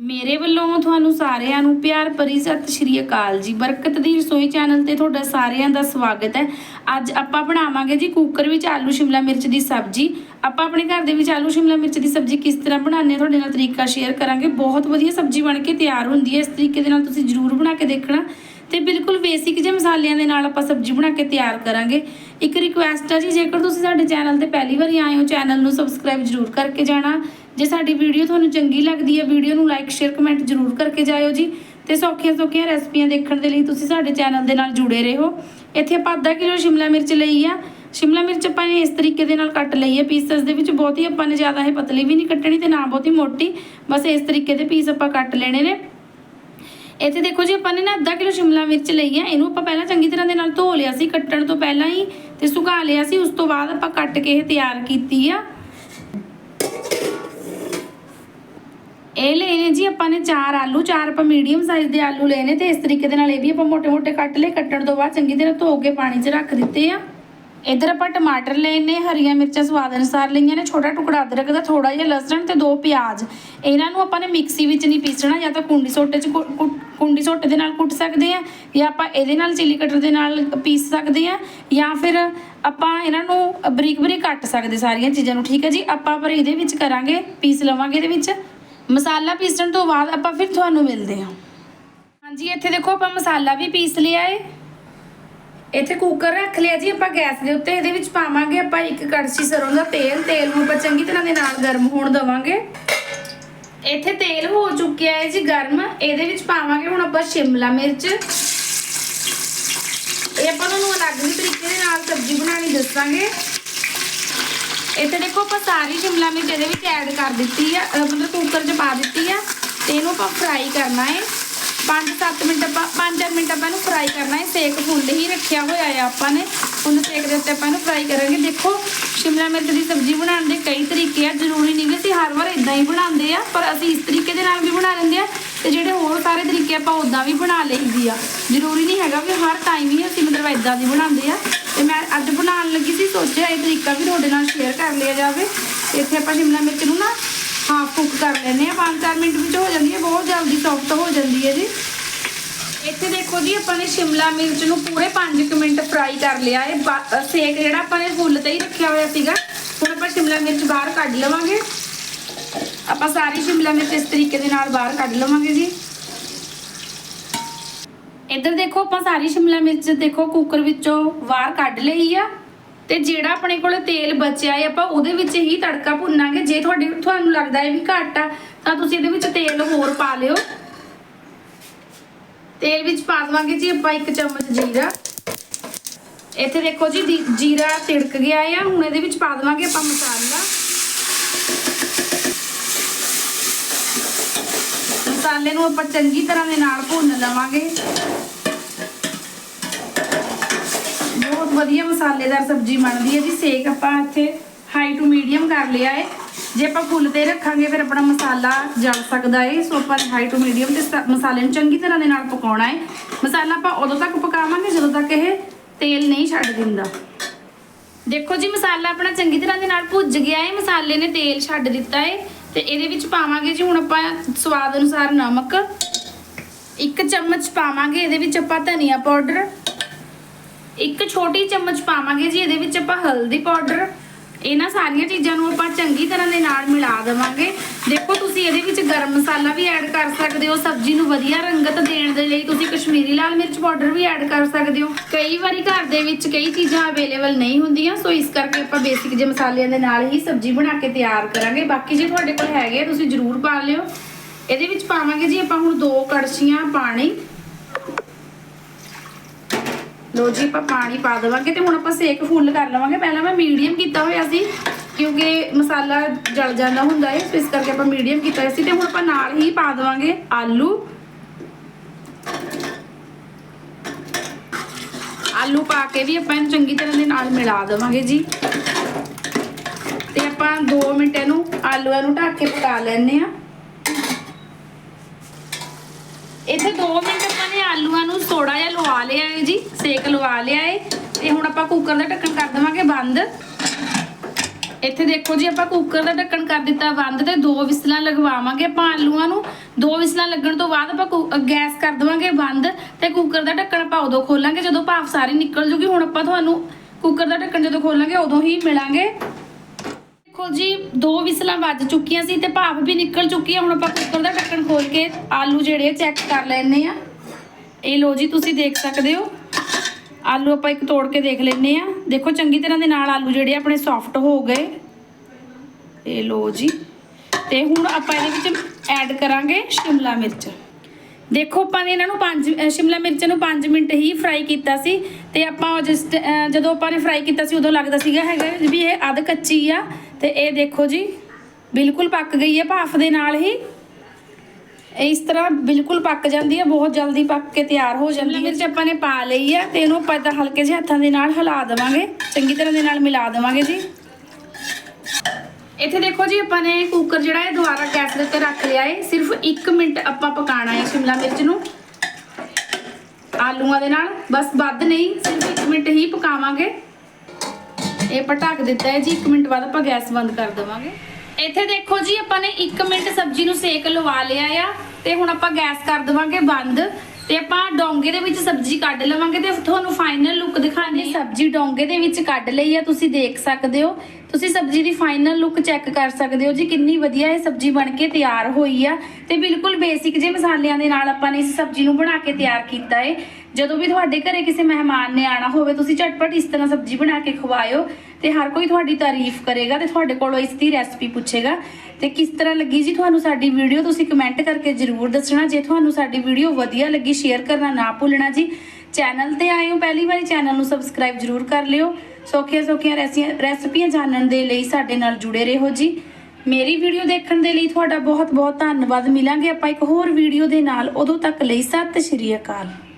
ਮੇਰੇ ਵੱਲੋਂ ਤੁਹਾਨੂੰ ਸਾਰਿਆਂ ਨੂੰ ਪਿਆਰ ਭਰੀ ਸਤਿ ਸ਼੍ਰੀ ਅਕਾਲ ਜੀ। ਬਰਕਤ ਦੀ ਰਸੋਈ ਚੈਨਲ ਤੇ ਤੁਹਾਡਾ ਸਾਰਿਆਂ ਦਾ ਸਵਾਗਤ ਹੈ। ਅੱਜ ਆਪਾਂ ਬਣਾਵਾਂਗੇ ਜੀ ਕੁੱਕਰ ਵਿੱਚ ਆਲੂ, ਸ਼ਿਮਲਾ ਮਿਰਚ ਦੀ ਸਬਜ਼ੀ। ਆਪਾਂ ਆਪਣੇ ਘਰ ਦੇ ਵਿੱਚ ਆਲੂ, ਸ਼ਿਮਲਾ ਮਿਰਚ ਦੀ ਸਬਜ਼ੀ ਕਿਸ ਤਰ੍ਹਾਂ ਬਣਾਉਂਦੇ ਹਾਂ, ਤੁਹਾਡੇ ਨਾਲ ਤਰੀਕਾ ਸ਼ੇਅਰ ਕਰਾਂਗੇ। ਬਹੁਤ ਵਧੀਆ ਸਬਜ਼ੀ ਬਣ ਕੇ ਤਿਆਰ ਹੁੰਦੀ ਹੈ। ਇਸ ਤਰੀਕੇ ਦੇ ਨਾਲ ਤੁਸੀਂ ਜ਼ਰੂਰ ਬਣਾ ਕੇ ਦੇਖਣਾ। ਤੇ ਬਿਲਕੁਲ ਬੇਸਿਕ ਜਿਹੇ ਮਸਾਲਿਆਂ ਦੇ ਨਾਲ ਆਪਾਂ ਸਬਜ਼ੀ ਬਣਾ ਕੇ ਤਿਆਰ ਕਰਾਂਗੇ। ਇੱਕ ਰਿਕੁਐਸਟ ਆ ਜੀ, ਜੇਕਰ ਤੁਸੀਂ ਸਾਡੇ ਚੈਨਲ ਤੇ ਪਹਿਲੀ ਵਾਰੀ ਆਏ ਹੋ ਚੈਨਲ ਨੂੰ ਸਬਸਕ੍ਰਾਈਬ ਜ਼ਰੂਰ ਕਰਕੇ ਜਾਣਾ। ਜੇ ਸਾਡੀ ਵੀਡੀਓ ਤੁਹਾਨੂੰ ਚੰਗੀ ਲੱਗਦੀ ਹੈ ਵੀਡੀਓ ਨੂੰ ਲਾਈਕ ਸ਼ੇਅਰ ਕਮੈਂਟ ਜ਼ਰੂਰ ਕਰਕੇ ਜਾਇਓ ਜੀ। ਤੇ ਸੌਖੀਆਂ ਸੌਖੀਆਂ ਰੈਸਪੀਆਂ ਦੇਖਣ ਦੇ ਲਈ ਤੁਸੀਂ ਸਾਡੇ ਚੈਨਲ ਦੇ ਨਾਲ ਜੁੜੇ ਰਹੋ। ਇੱਥੇ ਆਪਾਂ ਅੱਧਾ ਕਿਲੋ ਸ਼ਿਮਲਾ ਮਿਰਚ ਲਈ ਆ। ਸ਼ਿਮਲਾ ਮਿਰਚ ਆਪਾਂ ਨੇ ਇਸ ਤਰੀਕੇ ਦੇ ਨਾਲ ਕੱਟ ਲਈ ਹੈ। ਪੀਸਸ ਦੇ ਵਿੱਚ ਬਹੁਤ ਹੀ ਆਪਾਂ ਨੇ ਜ਼ਿਆਦਾ ਇਹ ਪਤਲੀ ਵੀ ਨਹੀਂ ਕੱਟਣੀ ਤੇ ਨਾ ਬਹੁਤੀ ਮੋਟੀ। ਬਸ ਇਸ ਤਰੀਕੇ ਦੇ ਪੀਸ ਆਪਾਂ ਕੱਟ ਲੈਣੇ ਨੇ। ਇੱਥੇ ਦੇਖੋ ਜੀ ਆਪਾਂ ਨੇ ਨਾ ਅੱਧਾ ਕਿਲੋ ਸ਼ਿਮਲਾ ਮਿਰਚ ਲਈ ਹੈ ਇਹਨੂੰ ਆਪਾਂ ਪਹਿਲਾਂ ਚੰਗੀ ਤਰ੍ਹਾਂ ਦੇ ਨਾਲ ਧੋ ਲਿਆ ਸੀ, ਕੱਟਣ ਤੋਂ ਪਹਿਲਾਂ ਹੀ ਤੇ ਸੁਕਾ ਲਿਆ ਸੀ। ਉਸ ਤੋਂ ਬਾਅਦ ਆਪਾਂ ਕੱਟ ਕੇ ਇਹ ਤਿਆਰ ਕੀਤੀ ਆ। ਇਹ ਲਏ ਨੇ ਜੀ ਆਪਾਂ ਨੇ ਚਾਰ ਆਲੂ, ਚਾਰ ਆਪਾਂ ਮੀਡੀਅਮ ਸਾਈਜ਼ ਦੇ ਆਲੂ ਲਏ ਨੇ ਤੇ ਇਸ ਤਰੀਕੇ ਦੇ ਨਾਲ ਇਹ ਵੀ ਆਪਾਂ ਮੋٹے-ਮੋٹے ਕੱਟ ਲਏ। ਕੱਟਣ ਤੋਂ ਬਾਅਦ ਚੰਗੀ ਤਰ੍ਹਾਂ ਧੋ ਕੇ ਪਾਣੀ 'ਚ ਰੱਖ ਦਿੱਤੇ ਆ। ਇਧਰ ਆਪਾਂ ਟਮਾਟਰ ਲਏ ਨੇ, ਹਰੀਆਂ ਮਿਰਚਾਂ ਸਵਾਦ ਅਨੁਸਾਰ ਲਈਆਂ ਨੇ, ਛੋਟਾ ਟੁਕੜਾ ਅਦਰਕ ਦਾ ਥੋੜਾ ਜਿਹਾ ਲਸਣ ਤੇ ਦੋ ਪਿਆਜ਼। ਇਹਨਾਂ ਨੂੰ ਆਪਾਂ ਨੇ ਮਿਕਸੀ ਵਿੱਚ ਨਹੀਂ ਪੀਸਣਾ, ਜਾਂ ਤਾਂ ਕੁੰਡੀ ਸੋਟੇ 'ਚ ਕੁ- ਕੁ- ਕੁੰਡੀ ਸੋਟੇ ਦੇ ਨਾਲ ਕੁੱਟ ਸਕਦੇ ਆ ਜਾਂ ਆਪਾਂ ਇਹਦੇ ਨਾਲ ਚਿਲੀ ਕਟਰ ਦੇ ਨਾਲ ਪੀਸ ਸਕਦੇ ਆ ਜਾਂ ਫਿਰ ਆਪਾਂ ਇਹਨਾਂ ਨੂੰ ਬਰੀਕ ਬਰੀਕ ਕੱਟ ਸਕਦੇ ਸਾਰੀਆਂ ਚੀਜ਼ਾਂ ਨੂੰ, ਠੀਕ ਹੈ ਜੀ? ਆਪਾਂ ਪਰ ਇਹਦੇ ਵਿੱਚ ਕਰਾਂਗੇ, ਪੀਸ ਲਵਾਂਗੇ ਇਹਦੇ ਵਿੱਚ। ਮਸਾਲਾ ਪੀਸਣ ਤੋਂ ਬਾਅਦ ਆਪਾਂ ਫਿਰ ਤੁਹਾਨੂੰ ਮਿਲਦੇ ਹਾਂ। ਹਾਂਜੀ, ਇੱਥੇ ਦੇਖੋ ਆਪਾਂ ਮਸਾਲਾ ਵੀ ਪੀਸ ਲਿਆ ਏ। ਇੱਥੇ ਕੁੱਕਰ ਰੱਖ ਲਿਆ ਜੀ, ਆਪਾਂ ਗੈਸ ਦੇ ਉੱਤੇ, ਇਹਦੇ ਵਿੱਚ ਪਾਵਾਂਗੇ ਆਪਾਂ ਇੱਕ ਕੜਛੀ ਸਰੋਂ ਦਾ ਤੇਲ ਤੇਲ ਨੂੰ ਆਪਾਂ ਚੰਗੀ ਤਰ੍ਹਾਂ ਦੇ ਨਾਲ ਗਰਮ ਹੋਣ ਦਵਾਂਗੇ। ਇੱਥੇ ਤੇਲ ਹੋ ਚੁੱਕਿਆ ਹੈ ਜੀ ਗਰਮ, ਇਹਦੇ ਵਿੱਚ ਪਾਵਾਂਗੇ ਹੁਣ ਆਪਾਂ ਸ਼ਿਮਲਾ ਮਿਰਚ। ਇਹ ਆਪਾਂ ਤੁਹਾਨੂੰ ਅਲੱਗ ਹੀ ਤਰੀਕੇ ਦੇ ਨਾਲ ਸਬਜ਼ੀ ਬਣਾਉਣੀ ਦੱਸਾਂਗੇ। ਇੱਥੇ ਦੇਖੋ ਆਪਾਂ ਸਾਰੀ ਸ਼ਿਮਲਾ ਮਿਰਚ ਇਹਦੇ ਵਿੱਚ ਐਡ ਕਰ ਦਿੱਤੀ ਆ ਮਤਲਬ ਕੁੱਕਰ 'ਚ ਪਾ ਦਿੱਤੀ ਆ, ਤੇ ਇਹਨੂੰ ਆਪਾਂ ਫਰਾਈ ਕਰਨਾ ਹੈ। 5-7 ਮਿੰਟ ਆਪਾਂ 5 ਮਿੰਟ ਆਪਾਂ ਇਹਨੂੰ ਫਰਾਈ ਕਰਨਾ ਹੈ। ਸੇਕ ਫੁੱਲ ਹੀ ਰੱਖਿਆ ਹੋਇਆ ਆ ਆਪਾਂ ਨੇ। ਉਹਨੂੰ ਸੇਕ ਦੇ ਉੱਤੇ ਆਪਾਂ ਇਹਨੂੰ ਫਰਾਈ ਕਰਾਂਗੇ। ਦੇਖੋ, ਸ਼ਿਮਲਾ ਮਿਰਚ ਦੀ ਸਬਜ਼ੀ ਬਣਾਉਣ ਦੇ ਕਈ ਤਰੀਕੇ ਆ। ਜ਼ਰੂਰੀ ਨਹੀਂ ਵੀ ਅਸੀਂ ਹਰ ਵਾਰ ਇਦਾਂ ਹੀ ਬਣਾਉਂਦੇ ਆ, ਪਰ ਅਸੀਂ ਇਸ ਤਰੀਕੇ ਦੇ ਨਾਲ ਵੀ ਬਣਾ ਲੈਂਦੇ ਆ ਤੇ ਜਿਹੜੇ ਹੋਰ ਸਾਰੇ ਤਰੀਕੇ ਆਪਾਂ ਉਦਾਂ ਵੀ ਬਣਾ ਲਈਦੀ ਆ। ਜ਼ਰੂਰੀ ਨਹੀਂ ਹੈਗਾ ਵੀ ਹਰ ਟਾਈਮ ਹੀ ਅਸੀਂ ਮਤਲਬ ਇਦਾਂ ਦੀ ਬਣਾਉਂਦੇ ਆ। ਤੇ ਮੈਂ ਅੱਜ ਬਣਾਉਣ ਲੱਗੀ ਸੀ, ਸੋਚਿਆ ਇਹ ਤਰੀਕਾ ਵੀ ਤੁਹਾਡੇ ਨਾਲ ਸ਼ੇਅਰ ਕਰ ਲਿਆ ਜਾਵੇ। ਇੱਥੇ ਆਪਾਂ ਸ਼ਿਮਲਾ ਮਿਰਚ ਨੂੰ ਨਾ ਹਾਫ ਕੁੱਕ ਕਰ ਲੈਂਦੇ ਆ 5-4 ਮਿੰਟ ਵਿੱਚ ਹੋ ਜਾਂਦੀ ਹੈ, ਬਹੁਤ ਜਲਦੀ ਸੌਫਟ ਹੋ ਜਾਂਦੀ ਹੈ ਜੀ। ਇੱਥੇ ਦੇਖੋ ਜੀ, ਆਪਾਂ ਨੇ ਸ਼ਿਮਲਾ ਮਿਰਚ ਨੂੰ ਪੂਰੇ 5 ਮਿੰਟ ਫਰਾਈ ਕਰ ਲਿਆ। ਹੈ ਸੇਕ ਜਿਹੜਾ ਆਪਾਂ ਨੇ ਫੁੱਲ ਤੇ ਹੀ ਰੱਖਿਆ ਹੋਇਆ ਸੀਗਾ, ਹੁਣ ਆਪਾਂ ਸ਼ਿਮਲਾ ਮਿਰਚ ਬਾਹਰ ਕੱਢ ਲਵਾਂਗੇ। ਆਪਾਂ ਸਾਰੀ ਸ਼ਿਮਲਾ ਮਿਰਚ ਇਸ ਤਰੀਕੇ ਦੇ ਨਾਲ ਬਾਹਰ ਕੱਢ ਲਵਾਂਗੇ ਜੀ। ਇੱਧਰ ਦੇਖੋ, ਆਪਾਂ ਸਾਰੀ ਸ਼ਿਮਲਾ ਮਿਰਚ ਦੇਖੋ ਕੁੱਕਰ ਵਿੱਚੋਂ ਬਾਹਰ ਕੱਢ ਲਈ ਆ। ਤੇ ਜਿਹੜਾ ਆਪਣੇ ਕੋਲ ਤੇਲ ਬਚਿਆ ਹੈ, ਆਪਾਂ ਉਹਦੇ ਵਿੱਚ ਹੀ ਤੜਕਾ ਭੁੰਨਾਂਗੇ। ਜੇ ਤੁਹਾਡੇ ਤੁਹਾਨੂੰ ਲੱਗਦਾ ਹੈ ਵੀ ਘੱਟ ਆ, ਤਾਂ ਤੁਸੀਂ ਇਹਦੇ ਵਿੱਚ ਤੇਲ ਹੋਰ ਪਾ ਲਿਓ। ਤੇਲ ਵਿੱਚ ਪਾ ਦਵਾਂਗੇ ਜੀ ਆਪਾਂ ਇੱਕ ਚਮਚ ਜੀਰਾ। ਇੱਥੇ ਦੇਖੋ ਜੀ ਜੀਰਾ ਤਿੜਕ ਗਿਆ ਆ, ਹੁਣ ਇਹਦੇ ਵਿੱਚ ਪਾ ਦਵਾਂਗੇ ਆਪਾਂ ਮਸਾਲਾ। ਮਸਾਲੇ ਨੂੰ ਆਪਾਂ ਚੰਗੀ ਤਰ੍ਹਾਂ ਦੇ ਨਾਲ ਭੁੰਨ ਲਵਾਂਗੇ ਬਹੁਤ ਵਧੀਆ ਮਸਾਲੇਦਾਰ ਸਬਜ਼ੀ ਬਣਦੀ ਹੈ ਜੀ, ਸੇਕ ਆਪਾਂ ਇੱਥੇ ਹਾਈ ਟੂ ਮੀਡੀਅਮ ਕਰ ਲਿਆ ਹੈ। ਜੇ ਆਪਾਂ ਫੁੱਲ ਤੇ ਰੱਖਾਂਗੇ, ਫਿਰ ਆਪਣਾ ਮਸਾਲਾ ਜਲ ਸਕਦਾ ਹੈ। ਸੋ ਆਪਾਂ ਹਾਈ ਟੂ ਮੀਡੀਅਮ ਤੇ ਮਸਾਲੇ ਨੂੰ ਚੰਗੀ ਤਰ੍ਹਾਂ ਦੇ ਨਾਲ ਪਕਾਉਣਾ ਹੈ। ਮਸਾਲਾ ਆਪਾਂ ਉਦੋਂ ਤੱਕ ਪਕਾਵਾਂਗੇ, ਜਦੋਂ ਤੱਕ ਇਹ ਤੇਲ ਨਹੀਂ ਛੱਡ ਦਿੰਦਾ। ਦੇਖੋ ਜੀ, ਮਸਾਲਾ ਆਪਣਾ ਚੰਗੀ ਤਰ੍ਹਾਂ ਦੇ ਨਾਲ ਭੁੱਜ ਗਿਆ ਹੈ। ਮਸਾਲੇ ਨੇ ਤੇਲ ਛੱਡ ਦਿੱਤਾ ਹੈ। ਤੇ ਇਹਦੇ ਵਿੱਚ ਪਾਵਾਂਗੇ ਜੀ, ਹੁਣ ਆਪਾਂ ਸਵਾਦ ਅਨੁਸਾਰ ਨਮਕ। ਇੱਕ ਚਮਚ ਪਾਵਾਂਗੇ, ਇਹਦੇ ਵਿੱਚ ਆਪਾਂ ਧਨੀਆ ਪਾਊਡਰ ਇੱਕ ਛੋਟੀ ਚਮਚ ਪਾਵਾਂਗੇ ਜੀ ਇਹਦੇ ਵਿੱਚ ਆਪਾਂ ਹਲਦੀ ਪਾਊਡਰ ਇਹਨਾਂ ਸਾਰੀਆਂ ਚੀਜ਼ਾਂ ਨੂੰ ਆਪਾਂ ਚੰਗੀ ਤਰ੍ਹਾਂ ਦੇ ਨਾਲ ਮਿਲਾ ਦੇਵਾਂਗੇ। ਦੇਖੋ ਤੁਸੀਂ ਇਹਦੇ ਵਿੱਚ ਗਰਮ ਮਸਾਲਾ ਵੀ ਐਡ ਕਰ ਸਕਦੇ ਹੋ ਸਬਜ਼ੀ ਨੂੰ ਵਧੀਆ ਰੰਗਤ ਦੇਣ ਦੇ ਲਈ ਤੁਸੀਂ ਕਸ਼ਮੀਰੀ ਲਾਲ ਮਿਰਚ ਪਾਊਡਰ ਵੀ ਐਡ ਕਰ ਸਕਦੇ ਹੋ। ਕਈ ਵਾਰੀ ਘਰ ਦੇ ਵਿੱਚ ਕਈ ਚੀਜ਼ਾਂ ਅਵੇਲੇਬਲ ਨਹੀਂ ਹੁੰਦੀਆਂ ਸੋ ਇਸ ਕਰਕੇ ਆਪਾਂ ਬੇਸਿਕ ਜਿਹੇ ਮਸਾਲਿਆਂ ਦੇ ਨਾਲ ਹੀ ਸਬਜ਼ੀ ਬਣਾ ਕੇ ਤਿਆਰ ਕਰਾਂਗੇ। ਬਾਕੀ ਜੇ ਤੁਹਾਡੇ ਕੋਲ ਹੈਗੇ ਆ, ਤੁਸੀਂ ਜ਼ਰੂਰ ਪਾ ਲਿਓ। ਇਹਦੇ ਵਿੱਚ ਪਾਵਾਂਗੇ ਜੀ ਆਪਾਂ ਹੁਣ ਦੋ ਕੜਛੀਆਂ ਪਾਣੀ ਲੋ ਜੀ, ਆਪਾਂ ਪਾਣੀ ਪਾ ਦੇਵਾਂਗੇ ਤੇ ਹੁਣ ਆਪਾਂ ਸੇਕ ਫੁੱਲ ਕਰ ਲਵਾਂਗੇ। ਪਹਿਲਾਂ ਮੈਂ ਮੀਡੀਅਮ ਕੀਤਾ ਹੋਇਆ ਸੀ, ਕਿਉਂਕਿ ਮਸਾਲਾ ਜਲ ਜਾਂਦਾ ਹੁੰਦਾ ਹੈ ਸੋ ਇਸ ਕਰਕੇ ਆਪਾਂ ਮੀਡੀਅਮ ਕੀਤਾ ਸੀ ਤੇ ਹੁਣ ਆਪਾਂ ਨਾਲ ਹੀ ਪਾ ਦੇਵਾਂਗੇ ਆਲੂ। ਆਲੂ ਪਾ ਕੇ ਵੀ ਆਪਾਂ ਇਹਨੂੰ ਚੰਗੀ ਤਰ੍ਹਾਂ ਦੇ ਨਾਲ ਮਿਲਾ ਦੇਵਾਂਗੇ ਜੀ। ਤੇ ਆਪਾਂ 2 ਮਿੰਟ ਇਹਨੂੰ ਆਲੂਆਂ ਨੂੰ ਢੱਕ ਕੇ ਪਕਾ ਲੈਣੇ ਆ ਇੱਥੇ 2 ਮਿੰਟ ਆਲੂਆਂ ਨੂੰ ਥੋੜਾ ਜਿਹਾ ਲਵਾ ਲਿਆ ਹੈ ਜੀ, ਸੇਕ ਲਵਾ ਲਿਆ ਹੈ। ਤੇ ਹੁਣ ਆਪਾਂ ਕੁੱਕਰ ਦਾ ਢੱਕਣ ਕਰ ਦੇਵਾਂਗੇ ਬੰਦ। ਇੱਥੇ ਦੇਖੋ ਜੀ, ਆਪਾਂ ਕੁੱਕਰ ਦਾ ਢੱਕਣ ਕਰ ਦਿੱਤਾ ਬੰਦ ਤੇ ਦੋ ਵਿਸਲਾਂ ਲਗਵਾਵਾਂਗੇ ਆਪਾਂ ਆਲੂਆਂ ਨੂੰ। ਦੋ ਵਿਸਲਾਂ ਲੱਗਣ ਤੋਂ ਬਾਅਦ ਆਪਾਂ ਗੈਸ ਕਰ ਦੇਵਾਂਗੇ ਬੰਦ ਤੇ ਕੁੱਕਰ ਦਾ ਢੱਕਣ ਆਪਾਂ ਉਦੋਂ ਖੋਲਾਂਗੇ ਜਦੋਂ ਭਾਫ ਸਾਰੀ ਨਿਕਲ ਜੂਗੀ। ਹੁਣ ਆਪਾਂ ਤੁਹਾਨੂੰ ਕੁੱਕਰ ਦਾ ਢੱਕਣ ਜਦੋਂ ਖੋਲਾਂਗੇ ਉਦੋਂ ਹੀ ਮਿਲਾਂਗੇ। ਦੇਖੋ ਜੀ, ਦੋ ਵਿਸਲਾਂ ਵੱਜ ਚੁੱਕੀਆਂ ਸੀ ਤੇ ਭਾਫ ਵੀ ਨਿਕਲ ਚੁੱਕੀ ਹੈ ਹੁਣ ਆਪਾਂ ਕੁੱਕਰ ਦਾ ਢੱਕਣ ਖੋਲ ਕੇ ਆਲੂ ਜਿਹੜੇ ਚੈੱਕ ਕਰ ਲੈਣੇ ਆ ਇਹ ਲੋ ਜੀ, ਤੁਸੀਂ ਦੇਖ ਸਕਦੇ ਹੋ। ਆਲੂ ਆਪਾਂ ਇੱਕ ਤੋੜ ਕੇ ਦੇਖ ਲੈਨੇ ਆ ਦੇਖੋ, ਚੰਗੀ ਤਰ੍ਹਾਂ ਦੇ ਨਾਲ ਆਲੂ ਜਿਹੜੇ ਆਪਣੇ ਸੌਫਟ ਹੋ ਗਏ। ਇਹ ਲੋ ਜੀ। ਤੇ ਹੁਣ ਆਪਾਂ ਇਹਦੇ ਵਿੱਚ ਐਡ ਕਰਾਂਗੇ ਸ਼ਿਮਲਾ ਮਿਰਚ। ਦੇਖੋ, ਆਪਾਂ ਨੇ ਇਹਨਾਂ ਨੂੰ 5 ਸ਼ਿਮਲਾ ਮਿਰਚ ਨੂੰ 5 ਮਿੰਟ ਹੀ ਫਰਾਈ ਕੀਤਾ ਸੀ। ਤੇ ਆਪਾਂ ਜਿਸ ਟ- ਜਦੋਂ ਆਪਾਂ ਨੇ ਫਰਾਈ ਕੀਤਾ ਸੀ, ਉਦੋਂ ਲੱਗਦਾ ਸੀਗਾ ਹੈਗਾ ਵੀ ਇਹ ਅੱਧ ਕੱਚੀ ਆ। ਤੇ ਇਹ ਦੇਖੋ ਜੀ, ਬਿਲਕੁਲ ਪੱਕ ਗਈ ਹੈ ਭਾਫ ਦੇ ਨਾਲ ਹੀ। ਇਸ ਤਰ੍ਹਾਂ ਬਿਲਕੁਲ ਪੱਕ ਜਾਂਦੀ ਹੈ, ਬਹੁਤ ਜਲਦੀ ਪੱਕ ਕੇ ਤਿਆਰ ਹੋ ਜਾਂਦੀ ਹੈ। ਮਿਰਚ ਆਪਾਂ ਨੇ ਪਾ ਲਈ ਹੈ ਤੇ ਇਹਨੂੰ ਆਪਾਂ ਏਦਾਂ ਹਲਕੇ ਜਿਹੇ ਹੱਥਾਂ ਦੇ ਨਾਲ ਹਿਲਾ ਦੇਵਾਂਗੇ। ਚੰਗੀ ਤਰ੍ਹਾਂ ਦੇ ਨਾਲ ਮਿਲਾ ਦੇਵਾਂਗੇ ਜੀ। ਇੱਥੇ ਦੇਖੋ ਜੀ, ਆਪਾਂ ਨੇ ਕੁੱਕਰ ਜਿਹੜਾ ਹੈ ਦੁਬਾਰਾ ਗੈਸ ਦੇ ਉੱਤੇ ਰੱਖ ਲਿਆ ਹੈ ਸਿਰਫ 1 ਮਿੰਟ ਆਪਾਂ ਪਕਾਣਾ ਹੈ ਸ਼ਿਮਲਾ ਮਿਰਚ ਨੂੰ। ਆਲੂਆਂ ਦੇ ਨਾਲ, ਬਸ ਵੱਧ ਨਹੀਂ, ਸਿਰਫ 1 ਮਿੰਟ ਹੀ ਪਕਾਵਾਂਗੇ। ਇਹ ਆਪਾਂ ਢੱਕ ਦਿੱਤਾ ਹੈ ਜੀ 1 ਮਿੰਟ ਬਾਅਦ ਆਪਾਂ ਗੈਸ ਬੰਦ ਕਰ ਦੇਵਾਂਗੇ। ਇੱਥੇ ਦੇਖੋ ਜੀ, ਆਪਾਂ ਨੇ 1 ਮਿੰਟ ਸਬਜ਼ੀ ਨੂੰ ਸੇਕ ਲਵਾ ਲਿਆ ਆ ਤੇ ਹੁਣ ਆਪਾਂ ਗੈਸ ਕਰ ਦੇਵਾਂਗੇ ਬੰਦ ਤੇ ਆਪਾਂ ਡੋਂਗੇ ਦੇ ਵਿੱਚ ਸਬਜ਼ੀ ਕੱਢ ਲਵਾਂਗੇ ਤੇ ਤੁਹਾਨੂੰ ਫਾਈਨਲ ਲੁੱਕ ਦਿਖਾਣੀ। ਸਬਜ਼ੀ ਡੋਂਗੇ ਦੇ ਵਿੱਚ ਕੱਢ ਲਈ ਆ, ਤੁਸੀਂ ਦੇਖ ਸਕਦੇ ਹੋ। ਤੁਸੀਂ ਸਬਜ਼ੀ ਦੀ ਫਾਈਨਲ ਲੁੱਕ ਚੈੱਕ ਕਰ ਸਕਦੇ ਹੋ ਜੀ, ਕਿੰਨੀ ਵਧੀਆ ਇਹ ਸਬਜ਼ੀ ਬਣ ਕੇ ਤਿਆਰ ਹੋਈ ਆ। ਤੇ ਬਿਲਕੁਲ ਬੇਸਿਕ ਜਿਹੇ ਮਸਾਲਿਆਂ ਦੇ ਨਾਲ ਆਪਾਂ ਨੇ ਇਸ ਸਬਜ਼ੀ ਨੂੰ ਬਣਾ ਕੇ ਤਿਆਰ ਕੀਤਾ ਏ। ਜਦੋਂ ਵੀ ਤੁਹਾਡੇ ਘਰੇ ਕਿਸੇ ਮਹਿਮਾਨ ਨੇ ਆਣਾ ਹੋਵੇ, ਤੁਸੀਂ ਝਟਪਟ ਇਸ ਤਰ੍ਹਾਂ ਸਬਜ਼ੀ ਬਣਾ ਕੇ ਖਵਾਇਓ ਤੇ ਹਰ ਕੋਈ ਤੁਹਾਡੀ ਤਾਰੀਫ ਕਰੇਗਾ ਤੇ ਤੁਹਾਡੇ ਕੋਲੋਂ ਇਸ ਦੀ ਰੈਸਪੀ ਪੁੱਛੇਗਾ। ਤੇ ਕਿਸ ਤਰ੍ਹਾਂ ਲੱਗੀ ਜੀ ਤੁਹਾਨੂੰ ਸਾਡੀ ਵੀਡੀਓ ਤੁਸੀਂ ਕਮੈਂਟ ਕਰਕੇ ਜਰੂਰ ਦੱਸਣਾ। ਜੇ ਤੁਹਾਨੂੰ ਸਾਡੀ ਵੀਡੀਓ ਵਧੀਆ ਲੱਗੀ ਸ਼ੇਅਰ ਕਰਨਾ ਨਾ ਭੁੱਲਣਾ ਜੀ। ਚੈਨਲ ਤੇ ਆਏ ਹੋ, ਪਹਿਲੀ ਵਾਰੀ ਚੈਨਲ ਨੂੰ ਸਬਸਕ੍ਰਾਈਬ ਜਰੂਰ ਕਰ ਲਿਓ। ਸੌਖੀਆਂ ਸੌਖੀਆਂ ਰੈਸੀਆਂ- ਰੈਸਪੀਆਂ ਜਾਣਨ ਦੇ ਲਈ ਸਾਡੇ ਨਾਲ ਜੁੜੇ ਰਹੋ ਜੀ। ਮੇਰੀ ਵੀਡੀਓ ਦੇਖਣ ਦੇ ਲਈ ਤੁਹਾਡਾ ਬਹੁਤ ਬਹੁਤ ਧੰਨਵਾਦ। ਮਿਲਾਂਗੇ ਆਪਾਂ ਇੱਕ ਹੋਰ ਵੀਡੀਓ ਦੇ ਨਾਲ। ਉਦੋਂ ਤੱਕ ਲਈ ਸਤਿ ਸ਼੍ਰੀ ਅਕਾਲ।